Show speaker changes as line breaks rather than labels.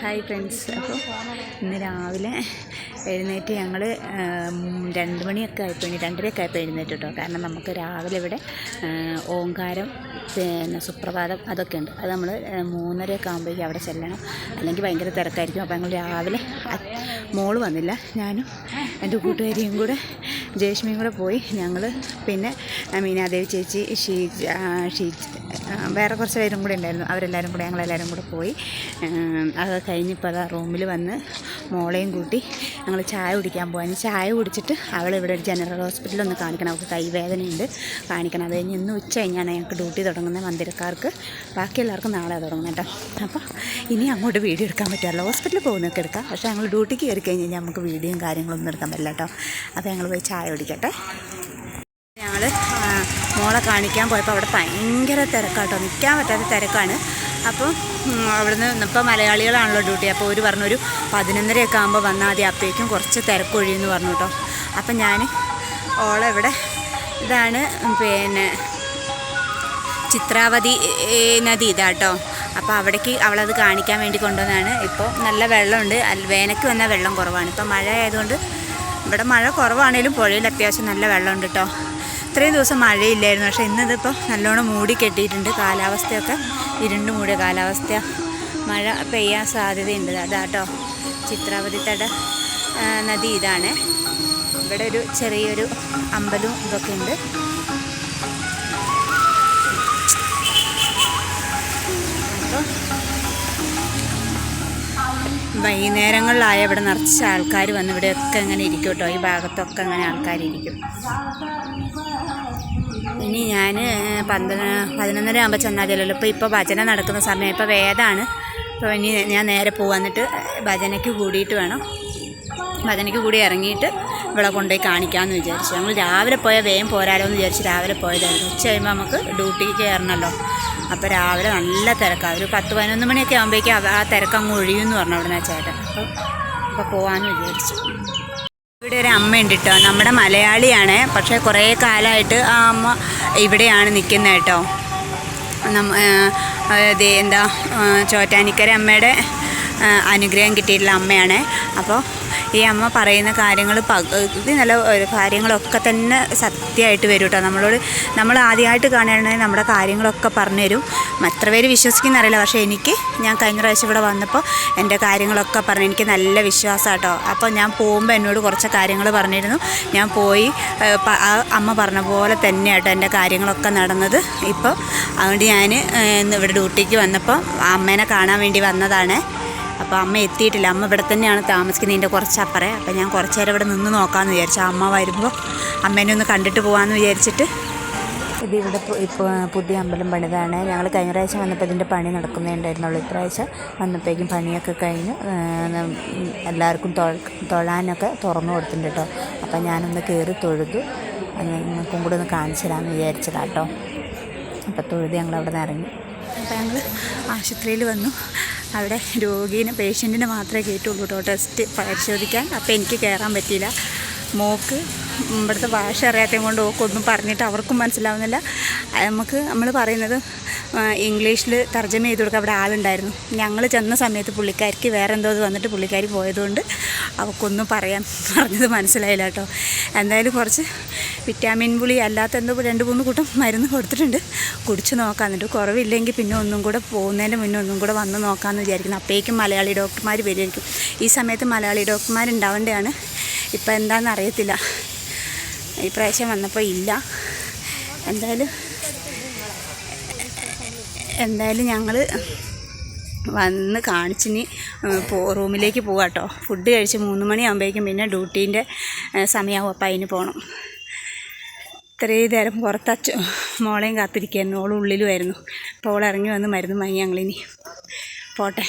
Hi friends. അപ്പോൾ ഇന്ന് രാവിലെ എഴുന്നേറ്റ് ഞങ്ങൾ രണ്ട് മണിയൊക്കെ ആയപ്പോൾ രണ്ടരയൊക്കെ ആയപ്പോൾ എഴുന്നേറ്റ് കേട്ടോ. കാരണം നമുക്ക് രാവിലെ ഇവിടെ ഓങ്കാരം പിന്നെ സുപ്രഭാതം അതൊക്കെ ഉണ്ട്. അത് നമ്മൾ മൂന്നരയൊക്കെ ആകുമ്പോഴേക്കും അവിടെ ചെല്ലണം. അല്ലെങ്കിൽ ഭയങ്കര തിരക്കായിരിക്കും. അപ്പോൾ ഞങ്ങൾ രാവിലെ മോൾ വന്നില്ല. ഞാനും എന്റെ കൂട്ടുകാരിയും കൂടെ ജയശ്മിയും കൂടെ പോയി. ഞങ്ങൾ പിന്നെ മീനാദേവി ചേച്ചി ഷീ ഷീ വേറെ കുറച്ച് പേരും കൂടെ ഉണ്ടായിരുന്നു. അവരെല്ലാവരും കൂടെ ഞങ്ങളെല്ലാവരും കൂടെ പോയി. അത് കഴിഞ്ഞിപ്പോൾ അതാ റൂമിൽ വന്ന് മോളെയും കൂട്ടി ഞങ്ങൾ ചായ കുടിക്കാൻ പോകാൻ ചായ കുടിച്ചിട്ട് അവളിവിടെ ഒരു ജനറൽ ഹോസ്പിറ്റലിൽ ഒന്ന് കാണിക്കണം. അവൾക്ക് കൈവേദനയുണ്ട് കാണിക്കണം. അത് കഴിഞ്ഞ് ഇന്ന് ഉച്ച കഴിഞ്ഞാണ് ഞങ്ങൾക്ക് ഡ്യൂട്ടി തുടങ്ങുന്നത് മന്ദിരക്കാർക്ക്. ബാക്കി എല്ലാവർക്കും നാളെ തുടങ്ങുന്നത് കേട്ടോ. അപ്പോൾ ഇനി അങ്ങോട്ട് വീഡിയോ എടുക്കാൻ പറ്റില്ല ഹോസ്പിറ്റലിൽ പോകുന്നതൊക്കെ എടുക്കാം. പക്ഷേ ഞങ്ങൾ ഡ്യൂട്ടിക്ക് കയറി കഴിഞ്ഞ് കഴിഞ്ഞാൽ നമുക്ക് വീഡിയോയും കാര്യങ്ങളൊന്നും എടുക്കാൻ പറ്റില്ല കേട്ടോ. അപ്പോൾ ഞങ്ങൾ പോയി ചായ കുടിക്കട്ടെ. ഞങ്ങൾ മോളെ കാണിക്കാൻ പോയപ്പോൾ അവിടെ ഭയങ്കര തിരക്കാട്ടോ. നിൽക്കാൻ പറ്റാത്ത തിരക്കാണ്. അപ്പോൾ അവിടുന്ന് ഇപ്പോൾ മലയാളികളാണല്ലോ ഡ്യൂട്ടി. അപ്പോൾ ഒരു പറഞ്ഞൊരു പതിനൊന്നരയൊക്കെ ആകുമ്പോൾ വന്നാൽ മതി. അപ്പോഴേക്കും കുറച്ച് തിരക്കൊഴിയെന്ന് പറഞ്ഞു കേട്ടോ അപ്പം ഞാൻ ഓളെ ഇവിടെ ഇതാണ് പിന്നെ ചിത്രാവതി നദി ഇതാട്ടോ. അപ്പോൾ അവിടേക്ക് അവളത് കാണിക്കാൻ വേണ്ടി കൊണ്ടുവന്നതാണ്. ഇപ്പോൾ നല്ല വെള്ളമുണ്ട്. വേനയ്ക്ക് വന്നാൽ വെള്ളം കുറവാണ്. ഇപ്പോൾ മഴ ആയതുകൊണ്ട് ഇവിടെ മഴ കുറവാണേലും പുഴയിൽ അത്യാവശ്യം നല്ല വെള്ളമുണ്ട് കേട്ടോ. ഇത്രയും ദിവസം മഴയില്ലായിരുന്നു. പക്ഷേ ഇന്നിതിപ്പോൾ നല്ലോണം മൂടി കെട്ടിയിട്ടുണ്ട്. കാലാവസ്ഥയൊക്കെ ഇരുണ്ട് മൂടിയ കാലാവസ്ഥ. മഴ പെയ്യാൻ സാധ്യതയുണ്ട്. അതാട്ടോ ചിത്രാവതി തട നദി ഇതാണ്. ഇവിടെ ഒരു ചെറിയൊരു അമ്പലവും ഇതൊക്കെ ഉണ്ട്. വൈകുന്നേരങ്ങളിലായ ഇവിടെ നിറച്ച ആൾക്കാർ വന്ന് ഇവിടെയൊക്കെ ഇങ്ങനെ ഇരിക്കും കേട്ടോ. ഈ ഭാഗത്തൊക്കെ അങ്ങനെ ആൾക്കാരിരിക്കും ഇനി ഞാൻ പന്ത്രണ്ട് പതിനൊന്നര ആകുമ്പോൾ ചെന്നാൽ ചെല്ലോ ഇപ്പോൾ ഇപ്പോൾ ഭജന നടക്കുന്ന സമയം. ഇപ്പോൾ വേദമാണ് അപ്പോൾ ഇനി ഞാൻ നേരെ പോകാന്നിട്ട് ഭജനയ്ക്ക് കൂടിയിട്ട് വേണം. ഭജനയ്ക്ക് കൂടി ഇറങ്ങിയിട്ട് ഇവിടെ കൊണ്ടുപോയി കാണിക്കാമെന്ന് വിചാരിച്ചു. ഞങ്ങൾ രാവിലെ പോയാൽ വേഗം പോരാലോ എന്ന് വിചാരിച്ച് രാവിലെ പോയതായിരുന്നു. ഉച്ച കഴിയുമ്പോൾ നമുക്ക് ഡ്യൂട്ടിക്ക് കയറണമല്ലോ അപ്പോൾ രാവിലെ നല്ല തിരക്കാണ് ഒരു പത്ത് പതിനൊന്ന് മണിയൊക്കെ ആകുമ്പോഴേക്കും ആ തിരക്ക് അങ്ങ് ഒഴിയുമെന്ന് പറഞ്ഞു അവിടെ നിന്ന് ചേട്ടൻ. അപ്പോൾ അപ്പോൾ പോകാമെന്ന് വിചാരിച്ചു. ഇവിടെ ഒരു ഉണ്ട് കേട്ടോ നമ്മുടെ മലയാളിയാണ്. പക്ഷേ കുറേ കാലമായിട്ട് ആ അമ്മ ഇവിടെയാണ് നിൽക്കുന്നത് കേട്ടോ നമ്മ എന്താ ചോറ്റാനിക്കര അമ്മയുടെ അനുഗ്രഹം കിട്ടിയിട്ടുള്ള അമ്മയാണ്. അപ്പോൾ ഈ അമ്മ പറയുന്ന കാര്യങ്ങൾ പകുതി നല്ല കാര്യങ്ങളൊക്കെ തന്നെ സത്യമായിട്ട് വരും കേട്ടോ. നമ്മളോട് നമ്മൾ ആദ്യമായിട്ട് കാണുകയാണെങ്കിൽ നമ്മുടെ കാര്യങ്ങളൊക്കെ പറഞ്ഞു തരും. എത്ര പേര് വിശ്വസിക്കുന്ന അറിയില്ല. പക്ഷേ എനിക്ക് ഞാൻ കഴിഞ്ഞ പ്രാവശ്യം ഇവിടെ വന്നപ്പോൾ എന്റെ കാര്യങ്ങളൊക്കെ പറഞ്ഞു. എനിക്ക് നല്ല വിശ്വാസം കേട്ടോ. അപ്പോൾ ഞാൻ പോകുമ്പോൾ എന്നോട് കുറച്ച് കാര്യങ്ങൾ പറഞ്ഞിരുന്നു. ഞാൻ പോയി അമ്മ പറഞ്ഞ പോലെ തന്നെ കേട്ടോ എന്റെ കാര്യങ്ങളൊക്കെ നടന്നത്. ഇപ്പോൾ അതുകൊണ്ട് ഞാൻ ഇന്ന് ഇവിടെ ഡ്യൂട്ടിക്ക് വന്നപ്പോൾ അമ്മേനെ കാണാൻ വേണ്ടി വന്നതാണ്. അപ്പോൾ അമ്മ എത്തിയിട്ടില്ല. അമ്മ ഇവിടെ തന്നെയാണ് താമസിക്കുന്നതിന്റെ കുറച്ച് അപ്പറേ അപ്പോൾ ഞാൻ കുറച്ച് നേരം ഇവിടെ നിന്ന് നോക്കാമെന്ന് വിചാരിച്ചു. അമ്മ വരുമ്പോൾ അമ്മേനെ ഒന്ന് കണ്ടിട്ട് പോകാമെന്ന് വിചാരിച്ചിട്ട്. ഇത് ഇവിടെ ഇപ്പോൾ പുതിയ അമ്പലം പണിതാണ്. ഞങ്ങൾ കഴിഞ്ഞ പ്രാവശ്യം വന്നപ്പോൾ ഇതിന്റെ പണി നടക്കുന്നേ ഇപ്രാവശ്യം വന്നപ്പോഴേക്കും പണിയൊക്കെ കഴിഞ്ഞ്. എല്ലാവർക്കും തൊഴാനൊക്കെ തുറന്നു കൊടുത്തിട്ടുണ്ട് കേട്ടോ അപ്പം ഞാനൊന്ന് കയറി തൊഴുതു. നിങ്ങൾക്കും കൂടെ ഒന്ന് കാണിച്ചു തരാമെന്ന് വിചാരിച്ചതാണ് കേട്ടോ അപ്പോൾ തൊഴുത് ഞങ്ങൾ അവിടെ നിന്ന് ഇറങ്ങി അപ്പോൾ ഞങ്ങൾ ആശുപത്രിയിൽ വന്നു. അവിടെ രോഗീനെ പേഷ്യന്റിനും മാത്രമേ കയറ്റുള്ളൂ കേട്ടോ ടെസ്റ്റ് പരിശോധിക്കാൻ. അപ്പോൾ എനിക്ക് കയറാൻ പറ്റിയില്ല. മോക്ക് ഇവിടുത്തെ ഭാഷ അറിയാത്തത് കൊണ്ട് ഒക്കൊന്നും പറഞ്ഞിട്ട് അവർക്കും മനസ്സിലാവുന്നില്ല. നമുക്ക് നമ്മൾ പറയുന്നത് ഇംഗ്ലീഷിൽ തർജമ ചെയ്ത് കൊടുക്കാൻ അവിടെ ആളുണ്ടായിരുന്നു. ഞങ്ങൾ ചെന്ന സമയത്ത് പുള്ളിക്കാരിക്ക് വേറെ എന്തോ ഇത് വന്നിട്ട് പുള്ളിക്കാരി പോയതുകൊണ്ട് അവൾക്കൊന്നും പറയാൻ പറഞ്ഞത് മനസ്സിലായില്ല കേട്ടോ. എന്തായാലും കുറച്ച് വിറ്റാമിൻ പുളി അല്ലാത്ത എന്തോ രണ്ട് മൂന്ന് കൂട്ടം മരുന്ന് കൊടുത്തിട്ടുണ്ട്. കുടിച്ച് നോക്കാം. എന്നിട്ട് കുറവില്ലെങ്കിൽ പിന്നെ ഒന്നും കൂടെ പോകുന്നതിന്റെ മുന്നേ ഒന്നും കൂടെ വന്ന് നോക്കാമെന്ന് വിചാരിക്കുന്നു. അപ്പോഴേക്കും മലയാളി ഡോക്ടർമാർ വരുമായിരിക്കും ഈ സമയത്ത് മലയാളി ഡോക്ടർമാരുണ്ടാവേണ്ടതാണ്. ഇപ്പം എന്താണെന്ന് അറിയത്തില്ല. ഈ പ്രാവശ്യം വന്നപ്പോൾ ഇല്ല. എന്തായാലും എന്തായാലും ഞങ്ങൾ വന്ന് കാണിച്ചിനി പോ റൂമിലേക്ക് പോകാം കേട്ടോ ഫുഡ് കഴിച്ച് മൂന്ന് മണിയാകുമ്പോഴേക്കും പിന്നെ ഡ്യൂട്ടീന്റെ സമയമാവും അപ്പം അതിന് പോകണം ഇത്രയും നേരം പുറത്ത് അച്ഛ മോളെയും കാത്തിരിക്കുകയായിരുന്നു ഓളുള്ളിലുമായിരുന്നു അപ്പോൾ ഓൾ ഇറങ്ങി വന്ന് മരുന്ന് വാങ്ങി ഞങ്ങളിനി. പോട്ടെ.